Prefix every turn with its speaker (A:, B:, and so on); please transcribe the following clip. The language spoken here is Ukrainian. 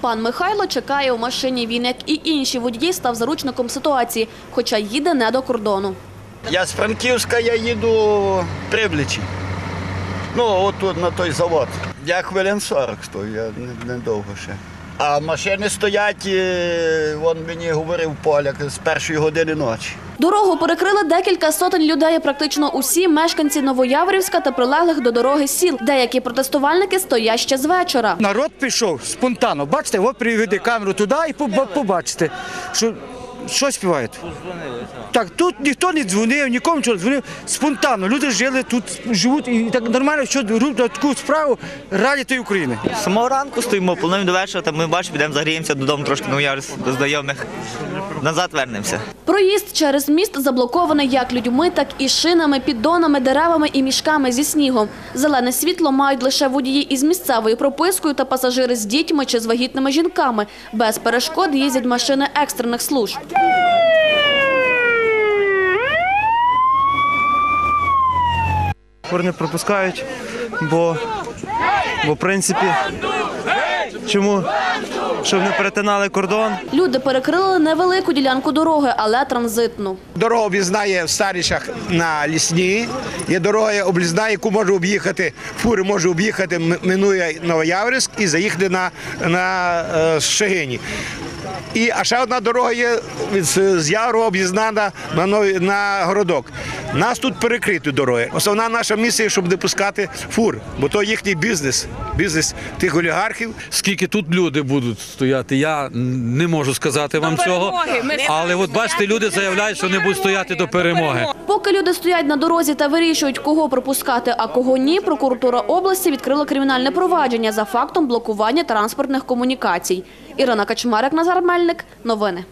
A: Пан Михайло чекає у машині. Він, як і інші водії, став заручником ситуації, хоча їде не до кордону.
B: Я з Франківська я їду Прибличі. Ну, отут тут на той завод. Я хвилин 40 стою, я недовго ще. А машини стоять, він вон мені говорив поляк з першої години ночі.
A: Дорогу перекрили декілька сотень людей, практично усі мешканці Новояворівська та прилеглих до дороги сіл. Деякі протестувальники стоять ще з вечора.
C: Народ пішов спонтанно. Бачите, от приведи камеру туди і побачите, що, що співають. Так, тут ніхто не дзвонив, нікому нічого не дзвонив. Спонтанно. Люди жили тут, живуть і так нормально, що роблять таку справу раді тої України.
D: З самого ранку стоїмо, плануємо до вечора, там ми бачимо, підемо загріємося додому трошки ну, я до знайомих. Назад вернемося.
A: Проїзд через міст заблокований як людьми, так і шинами, піддонами, деревами і мішками зі снігом. Зелене світло мають лише водії із місцевою пропискою та пасажири з дітьми чи з вагітними жінками. Без перешкод їздять машини екстрених служб.
E: Фур не пропускають, бо, бо в принципі, чому? Щоб не перетинали кордон.
A: Люди перекрили невелику ділянку дороги, але транзитну.
F: Дорога об'їзна є в Старішах на лісні. Є дорога об'їзна, яку може об'їхати, фури може об'їхати, минує Новояворівськ і заїхати на, на е, Шегині. І, а ще одна дорога є з з Яру об'їзна на, на, Нові- на городок. Нас тут перекриті дороги. Основна наша місія, щоб не пускати фур, бо то їхній бізнес, бізнес тих олігархів.
G: Скільки тут люди будуть стояти, я не можу сказати вам цього. Але от бачите, люди заявляють, що не будуть стояти до перемоги.
A: Поки люди стоять на дорозі та вирішують, кого пропускати, а кого ні, прокуратура області відкрила кримінальне провадження за фактом блокування транспортних комунікацій. Ірина Качмарик, Назар Мельник. Новини.